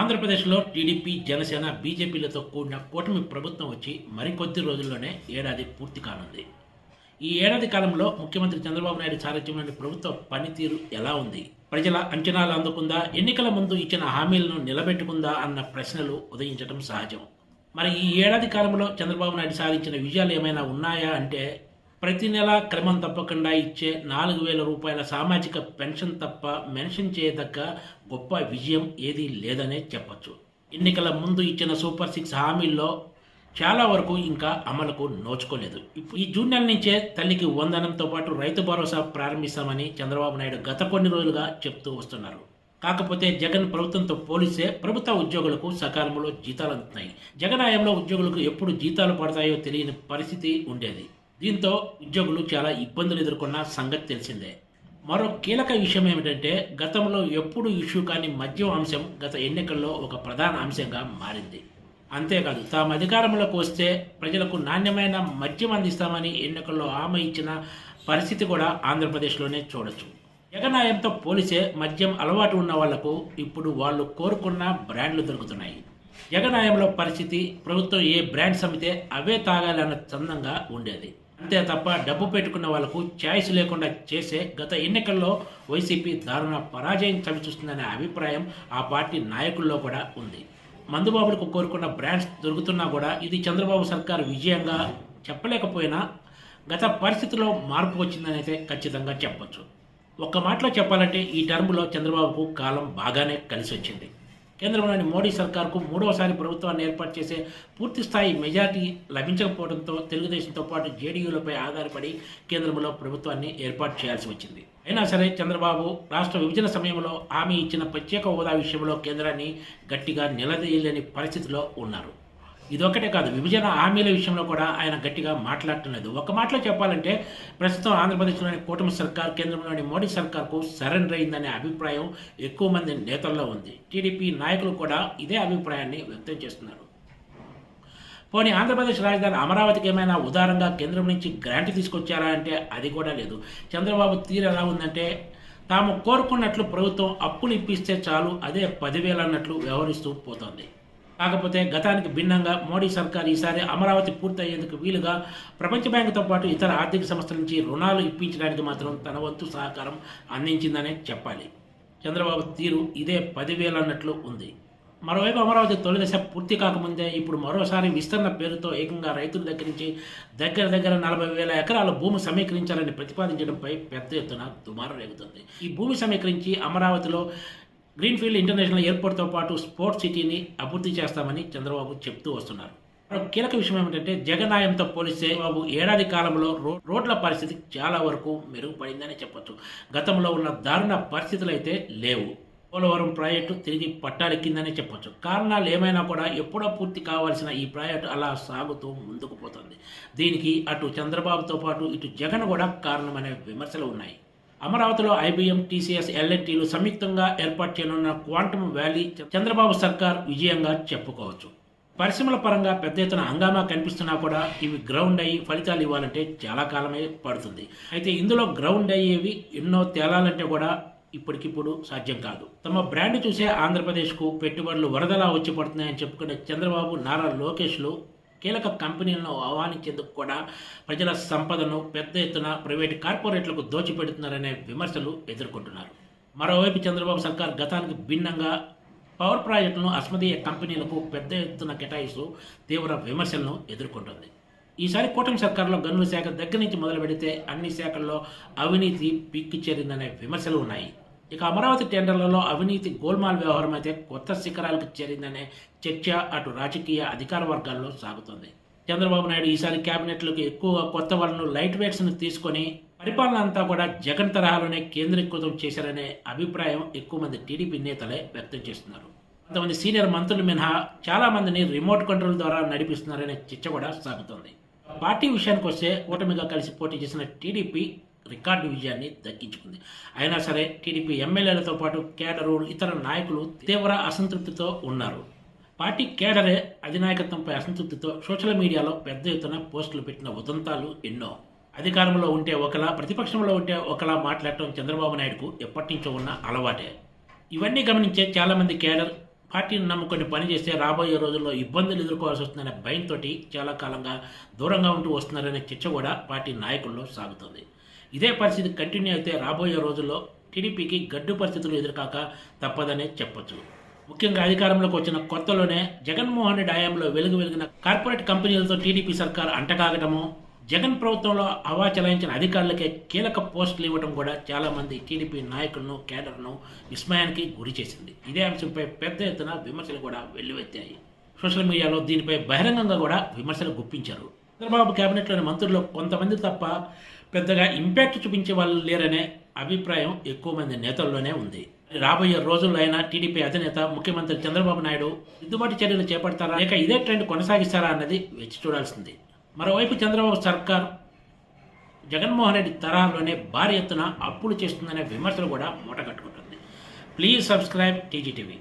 ఆంధ్రప్రదేశ్లో టీడీపీ జనసేన బీజేపీలతో కూడిన కూటమి ప్రభుత్వం వచ్చి మరికొద్ది రోజుల్లోనే ఏడాది పూర్తి కానుంది. ఈ ఏడాది కాలంలో ముఖ్యమంత్రి చంద్రబాబు నాయుడు సారథ్యంలోని ప్రభుత్వ పనితీరు ఎలా ఉంది? ప్రజల అంచనాలు అందుకుందా? ఎన్నికల ముందు ఇచ్చిన హామీలను నిలబెట్టుకుందా అన్న ప్రశ్నలు ఉదయించడం సహజం. మరి ఈ ఏడాది కాలంలో చంద్రబాబు నాయుడు సాధించిన విజయాలు ఏమైనా ఉన్నాయా అంటే ప్రతి నెల క్రమం తప్పకుండా ఇచ్చే నాలుగు వేల రూపాయల సామాజిక పెన్షన్ తప్ప మెన్షన్ చేయదగ్గ గొప్ప విజయం ఏదీ లేదనే చెప్పచ్చు. ఎన్నికల ముందు ఇచ్చిన సూపర్ సిక్స్ హామీల్లో చాలా వరకు ఇంకా అమలుకు నోచుకోలేదు. ఈ జూన్ నెల నుంచే తల్లికి వందనంతో పాటు రైతు భరోసా ప్రారంభిస్తామని చంద్రబాబు నాయుడు గత కొన్ని రోజులుగా చెప్తూ వస్తున్నారు. కాకపోతే జగన్ ప్రభుత్వంతో పోలిస్తే ప్రభుత్వ ఉద్యోగులకు సకాలంలో జీతాలు అందుతున్నాయి. జగన్ హయాంలో ఉద్యోగులకు ఎప్పుడు జీతాలు పడతాయో తెలియని పరిస్థితి ఉండేది. దీంతో ఉద్యోగులు చాలా ఇబ్బందులు ఎదుర్కొన్న సంగతి తెలిసిందే. మరో కీలక విషయం ఏమిటంటే గతంలో ఎప్పుడు ఇష్యూ కాని మద్యం అంశం గత ఎన్నికల్లో ఒక ప్రధాన అంశంగా మారింది. అంతేకాదు తాము అధికారంలోకి వస్తే ప్రజలకు నాణ్యమైన మద్యం అందిస్తామని ఎన్నికల్లో హామీ ఇచ్చిన పరిస్థితి కూడా ఆంధ్రప్రదేశ్లోనే చూడొచ్చు. జగనాయంతో పోలిసే మద్యం అలవాటు ఉన్న వాళ్ళకు ఇప్పుడు వాళ్ళు కోరుకున్న బ్రాండ్లు దొరుకుతున్నాయి. జగనాయంలో పరిస్థితి ప్రభుత్వం ఏ బ్రాండ్స్ అమ్మితే అవే తాగాలన్న చందంగా ఉండేది. అంతే తప్ప డబ్బు పెట్టుకున్న వాళ్ళకు ఛాయిస్ లేకుండా చేసే గత ఎన్నికల్లో వైసీపీ దారుణ పరాజయం చవిచూస్తుందనే అభిప్రాయం ఆ పార్టీ నాయకుల్లో కూడా ఉంది. మందుబాబులకు కోరుకున్న బ్రాండ్స్ దొరుకుతున్నా కూడా ఇది చంద్రబాబు సర్కార్ విజయంగా చెప్పలేకపోయినా గత పరిస్థితిలో మార్పు వచ్చిందని అయితే ఖచ్చితంగా చెప్పొచ్చు. ఒక్క మాటలో చెప్పాలంటే ఈ టర్మ్లో చంద్రబాబుకు కాలం బాగానే కలిసి వచ్చింది కేంద్రంలోని మోడీ సర్కార్కు మూడవసారి ప్రభుత్వాన్ని ఏర్పాటు చేసే పూర్తి స్థాయి మెజార్టీ లభించకపోవడంతో తెలుగుదేశంతో పాటు జేడీయూలపై ఆధారపడి కేంద్రంలో ప్రభుత్వాన్ని ఏర్పాటు చేయాల్సి వచ్చింది. అయినా సరే చంద్రబాబు రాష్ట్ర విభజన సమయంలో హామీ ఇచ్చిన ప్రత్యేక హోదా విషయంలో కేంద్రాన్ని గట్టిగా నిలదీయలేని పరిస్థితిలో ఉన్నారు. ఇదొక్కటే కాదు విభజన హామీల విషయంలో కూడా ఆయన గట్టిగా మాట్లాడటం ఒక మాటలో చెప్పాలంటే ప్రస్తుతం ఆంధ్రప్రదేశ్లోని కూటమి సర్కార్ కేంద్రంలోని మోడీ సర్కార్కు సరెండర్ అయిందనే అభిప్రాయం ఎక్కువ మంది నేతల్లో ఉంది. టీడీపీ నాయకులు కూడా ఇదే అభిప్రాయాన్ని వ్యక్తం చేస్తున్నారు. పోనీ ఆంధ్రప్రదేశ్ రాజధాని అమరావతికి ఏమైనా ఉదారంగా కేంద్రం నుంచి గ్రాంట్ తీసుకొచ్చారా అంటే అది కూడా లేదు. చంద్రబాబు తీరు ఎలా ఉందంటే తాము కోరుకున్నట్లు ప్రభుత్వం అప్పులు ఇప్పిస్తే చాలు అదే పదివేలు అన్నట్లు వ్యవహరిస్తూ పోతోంది. కాకపోతే గతానికి భిన్నంగా మోడీ సర్కార్ ఈసారి అమరావతి పూర్తయ్యేందుకు వీలుగా ప్రపంచ బ్యాంకుతో పాటు ఇతర ఆర్థిక సంస్థల నుంచి రుణాలు ఇప్పించడానికి మాత్రం తన వంతు సహకారం అందించిందనే చెప్పాలి. చంద్రబాబు తీరు ఇదే పదివేలు అన్నట్లు ఉంది. మరోవైపు అమరావతి తొలి దశ పూర్తి కాకముందే ఇప్పుడు మరోసారి విస్తరణ పేరుతో ఏకంగా రైతుల దగ్గర నుంచి దగ్గర దగ్గర నలభై వేల ఎకరాల భూమి సమీకరించాలని ప్రతిపాదించడంపై పెద్ద ఎత్తున దుమారం రేగుతుంది. ఈ భూమి సమీకరించి అమరావతిలో గ్రీన్ఫీల్డ్ ఇంటర్నేషనల్ ఎయిర్పోర్ట్తో పాటు స్పోర్ట్స్ సిటీని అభివృద్ధి చేస్తామని చంద్రబాబు చెప్తూ వస్తున్నారు. కీలక విషయం ఏమిటంటే జగనాయంతో పోలిస్తే బాబు ఏడాది కాలంలో రో రోడ్ల పరిస్థితి చాలా వరకు మెరుగుపడిందని చెప్పొచ్చు. గతంలో ఉన్న దారుణ పరిస్థితులు అయితే లేవు. పోలవరం ప్రాజెక్టు తిరిగి పట్టాలెక్కిందనే చెప్పొచ్చు. కారణాలు ఏమైనా కూడా ఎప్పుడో పూర్తి కావాల్సిన ఈ ప్రాజెక్టు అలా సాగుతూ ముందుకు పోతుంది. దీనికి అటు చంద్రబాబుతో పాటు ఇటు జగన్ కూడా కారణమనే విమర్శలు ఉన్నాయి. అమరావతిలో ఐబీఎం టీసీఎస్ ఎల్ఎన్టీలు సంయుక్తంగా ఏర్పాటు చేయనున్న క్వాంటమ్ వ్యాలీ చంద్రబాబు సర్కార్ విజయంగా చెప్పుకోవచ్చు. పరిశ్రమల పరంగా పెద్ద ఎత్తున హంగామా కనిపిస్తున్నా కూడా ఇవి గ్రౌండ్ అయ్యి ఫలితాలు ఇవ్వాలంటే చాలా కాలమే పడుతుంది. అయితే ఇందులో గ్రౌండ్ అయ్యేవి ఎన్నో తేలాలంటే కూడా ఇప్పటికిప్పుడు సాధ్యం కాదు. తమ బ్రాండ్ చూసే ఆంధ్రప్రదేశ్కు పెట్టుబడులు వరదలా వచ్చి పడుతున్నాయని చెప్పుకునే చంద్రబాబు నారా లోకేష్లు కీలక కంపెనీలను ఆహ్వానించేందుకు కూడా ప్రజల సంపదను పెద్ద ఎత్తున ప్రైవేటు కార్పొరేట్లకు దోచిపెడుతున్నారనే విమర్శలు ఎదుర్కొంటున్నారు. మరోవైపు చంద్రబాబు సర్కార్ గతానికి భిన్నంగా పవర్ ప్రాజెక్టులను అస్మదీయ కంపెనీలకు పెద్ద ఎత్తున కేటాయిస్తూ తీవ్ర విమర్శలను ఎదుర్కొంటుంది. ఈసారి కూటమి సర్కారులో గనుల శాఖ దగ్గర నుంచి మొదలు పెడితే అన్ని శాఖల్లో అవినీతి పీక్కి చేరిందనే విమర్శలు ఉన్నాయి. ఇక అమరావతి టెండర్లలో అవినీతి గోల్మాల్ వ్యవహారం అయితే కొత్త శిఖరాలకు చేరిందనే చర్చ అటు రాజకీయ అధికార వర్గాల్లో సాగుతోంది. చంద్రబాబు నాయుడు ఈసారి క్యాబినెట్లకు ఎక్కువగా కొత్త వాళ్ళను లైట్ వెయిట్స్ను తీసుకొని పరిపాలన అంతా కూడా జగన్ తరహాలోనే కేంద్రీకృతం చేశారనే అభిప్రాయం ఎక్కువ మంది టీడీపీ నేతలే వ్యక్తం చేస్తున్నారు. కొంతమంది సీనియర్ మంత్రులు మినహా చాలా మందిని రిమోట్ కంట్రోల్ ద్వారా నడిపిస్తున్నారనే చర్చ కూడా సాగుతోంది. పార్టీ విషయానికి వస్తే ఓటమిగా కలిసి పోటీ చేసిన టీడీపీ రికార్డు విజయాన్ని దక్కించుకుంది. అయినా సరే టీడీపీ ఎమ్మెల్యేలతో పాటు కేడరు ఇతర నాయకులు తీవ్ర అసంతృప్తితో ఉన్నారు. పార్టీ కేడరే అధినాయకత్వంపై అసంతృప్తితో సోషల్ మీడియాలో పెద్ద ఎత్తున పోస్టులు పెట్టిన ఉదంతాలు ఎన్నో. అధికారంలో ఉంటే ఒకలా ప్రతిపక్షంలో ఉంటే ఒకలా మాట్లాడటం చంద్రబాబు నాయుడుకు ఎప్పటి నుంచో ఉన్న అలవాటే. ఇవన్నీ గమనించే చాలామంది కేడర్ పార్టీని నమ్ముకొని పనిచేస్తే రాబోయే రోజుల్లో ఇబ్బందులు ఎదుర్కోవాల్సి వస్తుందనే భయంతో చాలా కాలంగా దూరంగా ఉంటూ వస్తున్నారనే చర్చ కూడా పార్టీ నాయకుల్లో సాగుతుంది. ఇదే పరిస్థితి కంటిన్యూ అయితే రాబోయే రోజుల్లో టీడీపీకి గడ్డు పరిస్థితులు ఎదురుకాక తప్పదనే చెప్పొచ్చు. ముఖ్యంగా అధికారంలోకి వచ్చిన కొత్తలోనే జగన్మోహన్ రెడ్డి హయాంలో వెలుగు వెలిగిన కార్పొరేట్ కంపెనీలతో టీడీపీ సర్కార్ అంటకాగటము జగన్ ప్రభుత్వంలో హవా చలాయించిన అధికారులకే కీలక పోస్టులు ఇవ్వడం కూడా చాలామంది టీడీపీ నాయకులను కేడర్ను విస్మయానికి గురి చేసింది. ఇదే అంశంపై పెద్ద ఎత్తున విమర్శలు కూడా వెల్లువెత్తాయి. సోషల్ మీడియాలో దీనిపై బహిరంగంగా కూడా విమర్శలు గుప్పించారు. చంద్రబాబు కేబినెట్లోని మంత్రుల్లో కొంతమంది తప్ప పెద్దగా ఇంపాక్ట్ చూపించే వాళ్ళు లేరనే అభిప్రాయం ఎక్కువ మంది నేతల్లోనే ఉంది. రాబోయే రోజుల్లో అయినా టీడీపీ అధినేత ముఖ్యమంత్రి చంద్రబాబు నాయుడు దిద్దుబాటు చర్యలు చేపడతారా? లేక ఇదే ట్రెండ్ కొనసాగిస్తారా అన్నది వేచి చూడాల్సింది. మరోవైపు చంద్రబాబు సర్కార్ జగన్మోహన్ రెడ్డి తరహాలోనే భారీ ఎత్తున అప్పులు చేస్తుందనే విమర్శలు కూడా మూటగట్టుకుంటుంది. Please subscribe TGTV.